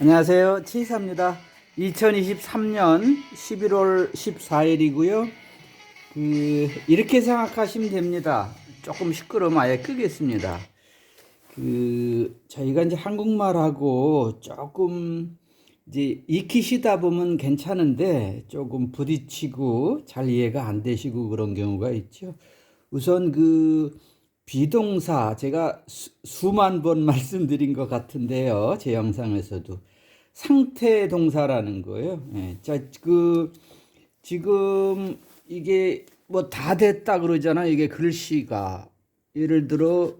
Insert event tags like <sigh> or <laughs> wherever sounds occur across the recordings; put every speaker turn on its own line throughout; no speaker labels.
안녕하세요. 치사입니다. 2023년 11월 14일이고요. 그 이렇게 생각하시면 됩니다. 조금 시끄러우면 아예 끄겠습니다. 그 저희가 이제 한국말하고 조금 이제 익히시다 보면 괜찮은데 조금 부딪히고 잘 이해가 안 되시고 그런 경우가 있죠. 우선 그 비동사 제가 수, 수만 번 <laughs> 말씀드린 것 같은데요. 제 영상에서도 상태 동사라는 거예요. 예. 자, 그 지금 이게 뭐 다 됐다 그러잖아. 이게 글씨가 예를 들어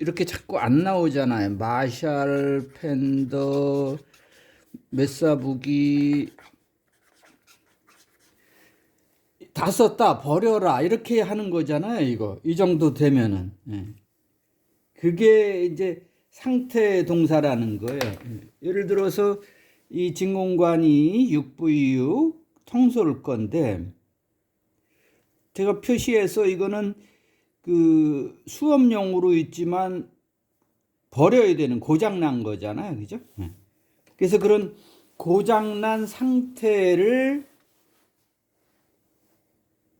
이렇게 자꾸 안 나오잖아요. 마샬 펜더 메사부기 다 썼다 버려라 이렇게 하는 거잖아요 이거 이 정도 되면은 예. 그게 이제 상태 동사라는 거예요 예. 예를 들어서 이 진공관이 6V6 청소를 건데 제가 표시해서 이거는 그 수업용으로 있지만 버려야 되는 고장난 거잖아요 그죠 예. 그래서 그런 고장난 상태를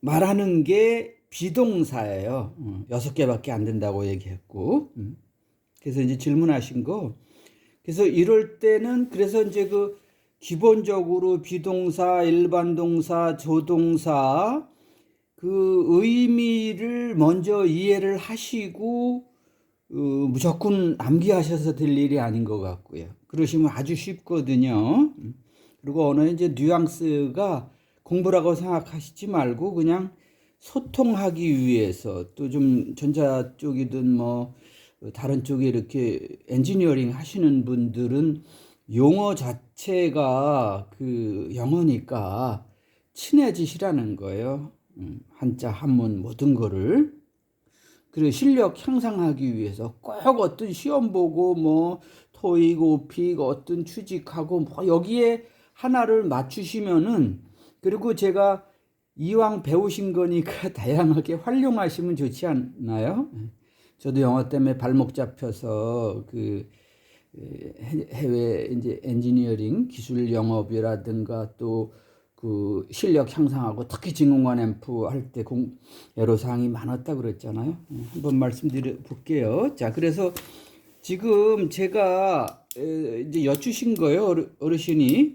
말하는 게 비동사예요. 어, 여섯 개밖에 안 된다고 얘기했고. 음. 그래서 이제 질문하신 거. 그래서 이럴 때는 그래서 이제 그 기본적으로 비동사, 일반 동사, 조동사 그 의미를 먼저 이해를 하시고 어, 무조건 암기하셔서 될 일이 아닌 것 같고요. 그러시면 아주 쉽거든요. 음. 그리고 어느 이제 뉘앙스가 공부라고 생각하시지 말고 그냥 소통하기 위해서 또 좀 전자 쪽이든 뭐 다른 쪽에 이렇게 엔지니어링 하시는 분들은 용어 자체가 그 영어니까 친해지시라는 거예요. 음, 한자 한문 모든 거를 그리고 실력 향상하기 위해서 꼭 어떤 시험 보고 뭐 토익, 오픽 어떤 취직하고 뭐 여기에 하나를 맞추시면은 그리고 제가 이왕 배우신 거니까 <laughs> 다양하게 활용하시면 좋지 않나요? 저도 영어 때문에 발목 잡혀서 그 해외 이제 엔지니어링 기술 영업이라든가 또 그 실력 향상하고 특히 진공관 앰프 할 때 공 애로 사항이 많았다 그랬잖아요. 한번 말씀드려 볼게요. 자, 그래서 지금 제가 이제 여쭈신 거예요, 어르신이.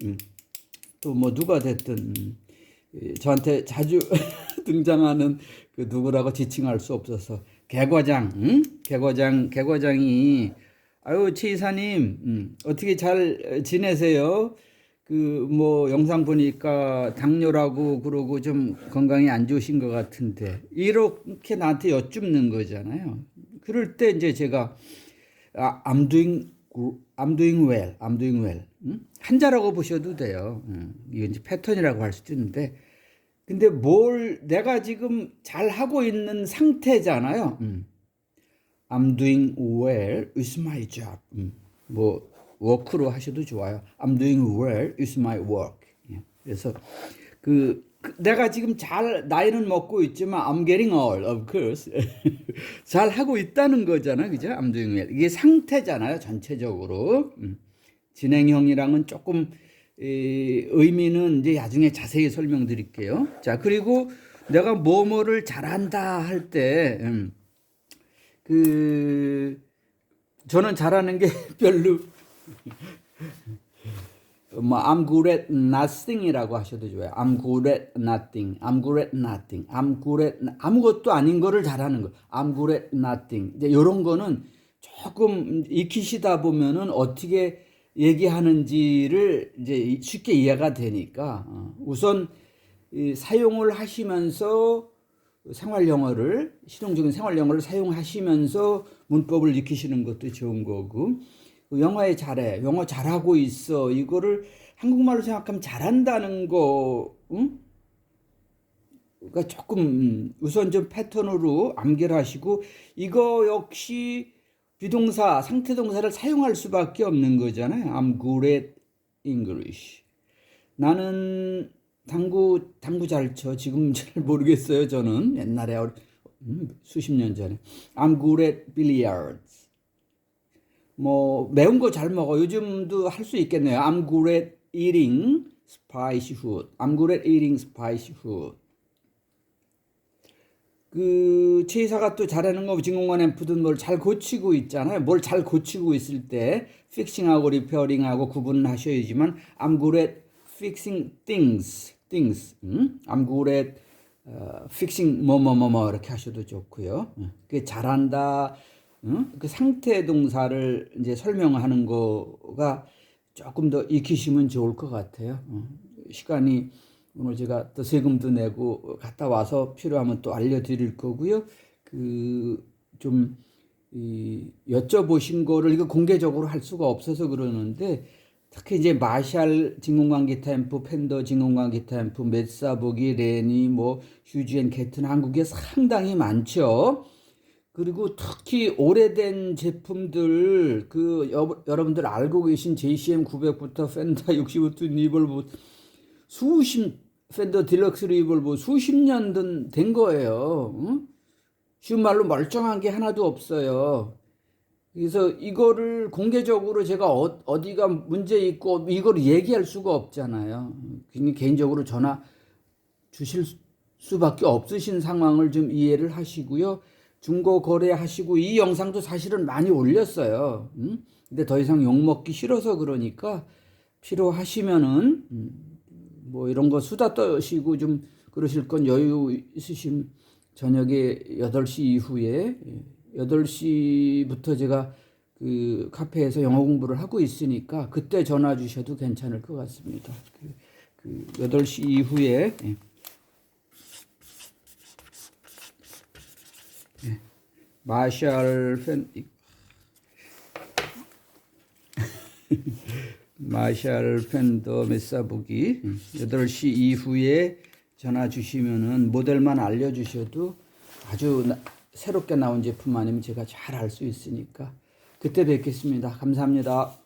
또 뭐 누가 됐든 저한테 자주 <laughs> 등장하는 그 누구라고 지칭할 수 없어서 개과장, 응? 개과장, 개과장이 아유 최 이사님 음, 어떻게 잘 지내세요? 그 뭐 영상 보니까 당뇨라고 그러고 좀 건강이 안 좋으신 것 같은데 이렇게 나한테 여쭙는 거잖아요. 그럴 때 이제 제가 아, I'm doing I'm doing well, I'm doing well. 응? 한자라고 보셔도 돼요. 응. 이건 이제 패턴이라고 할 수도 있는데, 근데 뭘 내가 지금 잘 하고 있는 상태잖아요. 응. I'm doing well with my job. 응. 뭐 워크로 하셔도 좋아요. I'm doing well with my work. 예. 그래서 그, 그 내가 지금 잘 나이는 먹고 있지만 I'm getting old, of course. <laughs> 잘 하고 있다는 거잖아, 그죠? I'm doing well. 이게 상태잖아요, 전체적으로. 음. 진행형이랑은 조금 에, 의미는 이제 나중에 자세히 설명드릴게요. 자, 그리고 내가 뭐뭐를 잘한다 할 때, 음, 그, 저는 잘하는 게 <laughs> 별로, 뭐 I'm good at nothing이라고 하셔도 좋아요. I'm good at nothing. I'm good at nothing. I'm good at 아무것도 아닌 거를 잘하는 거. I'm good at nothing. 이제 이런 거는 조금 익히시다 보면은 어떻게 얘기하는지를 이제 쉽게 이해가 되니까 어, 우선 사용을 하시면서 생활 영어를 실용적인 생활 영어를 사용하시면서 문법을 익히시는 것도 좋은 거고 영어에 잘해. 영어 잘하고 있어. 이거를 한국말로 생각하면 잘한다는 거, 응? 그러니까 조금 우선 좀 패턴으로 암기를 하시고 이거 역시 비동사, 상태 동사를 사용할 수밖에 없는 거잖아요. I'm good at English. 나는 당구 당구 잘 쳐. 지금 <laughs> 잘 모르겠어요. 저는 옛날에 음, 수십 년 전에 I'm good at billiards. 뭐 매운 거 잘 먹어. 요즘도 할 수 있겠네요. I'm good at eating spicy food. I'm good at eating spicy food. 그 최이사가 또 잘하는 거 진공관 앰프든 뭘 잘 고치고 있잖아요. 뭘 잘 고치고 있을 때 픽싱하고 리페어링하고 구분하셔야지만 I'm good at fixing things, things. 음? I'm good at 어, fixing 뭐뭐뭐뭐 이렇게 하셔도 좋고요. 음, 그 잘한다. 음? 그 상태 동사를 이제 설명하는 거가 조금 더 익히시면 좋을 것 같아요. 어, 시간이 오늘 제가 또 세금도 내고 갔다 와서 필요하면 또 알려드릴 거고요. 그좀 이 여쭤보신 거를 이거 공개적으로 할 수가 없어서 그러는데 특히 이제 마샬 진공관 기타 앰프, 팬더 진공관 기타 앰프, 메사보기, 레니, 뭐 휴지앤 캐튼 한국에 상당히 많죠. 그리고 특히 오래된 제품들 그 여, 여러분들 알고 계신 JCM 900부터 펜더 60부터 니벌부 수십 펜더 딜럭스 리볼브 수십 년 된 거예요. 응? 쉬운 말로 멀쩡한 게 하나도 없어요. 그래서 이거를 공개적으로 제가 어, 어디가 문제 있고 이걸 얘기할 수가 없잖아요. 개인적으로 전화 주실 수밖에 없으신 상황을 좀 이해를 하시고요. 중고 거래하시고 이 영상도 사실은 많이 올렸어요. 음? 근데 더 이상 욕 먹기 싫어서 그러니까 필요하시면은 음, 뭐 이런 거 수다 떠시고 좀 그러실 건 여유 있으신 저녁에 8시 이후에 8시부터 제가 그 카페에서 영어 공부를 하고 있으니까 그때 전화 주셔도 괜찮을 것 같습니다. 그, 그 8시 이후에 예. 예. 마샬 팬 <laughs> 마샬 팬더 메사보기 8시 이후에 전화 주시면은 모델만 알려 주셔도 아주 나- 새롭게 나온 제품 아니면 제가 잘 알 수 있으니까 그때 뵙겠습니다. 감사합니다.